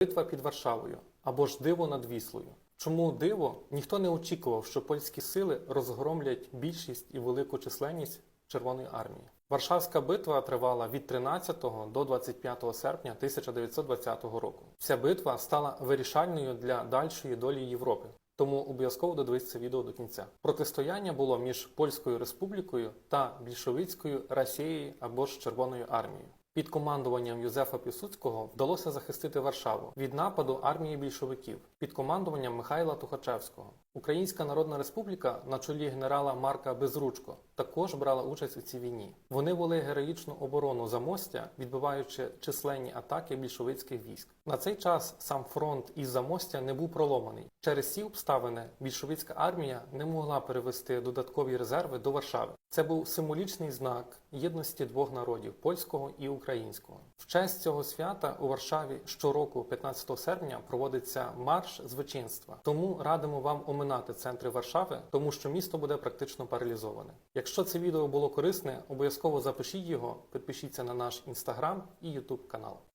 Битва під Варшавою або ж диво над Віслою. Чому диво? Ніхто не очікував, що польські сили розгромлять більшість і велику численність Червоної армії. Варшавська битва тривала від 13 до 25 серпня 1920 року. Ця битва стала вирішальною для дальшої долі Європи. Тому обов'язково додивись це відео до кінця. Протистояння було між Польською Республікою та більшовицькою Росією або ж Червоною армією. Під командуванням Юзефа Пісуцького вдалося захистити Варшаву від нападу армії більшовиків під командуванням Михайла Тухачевського. Українська Народна Республіка на чолі генерала Марка Безручко також брала участь у цій війні. Вони вели героїчну оборону Замостя, відбиваючи численні атаки більшовицьких військ. На цей час сам фронт із Замостя не був проломаний. Через ці обставини більшовицька армія не могла перевести додаткові резерви до Варшави. Це був символічний знак єдності двох народів польського і українського. В честь цього свята у Варшаві щороку, 15 серпня, проводиться марш звичинства. Тому радимо вам оминати центри Варшави, тому що місто буде практично паралізоване. Якщо це відео було корисне, обов'язково запишіть його, підпишіться на наш інстаграм і ютуб канал.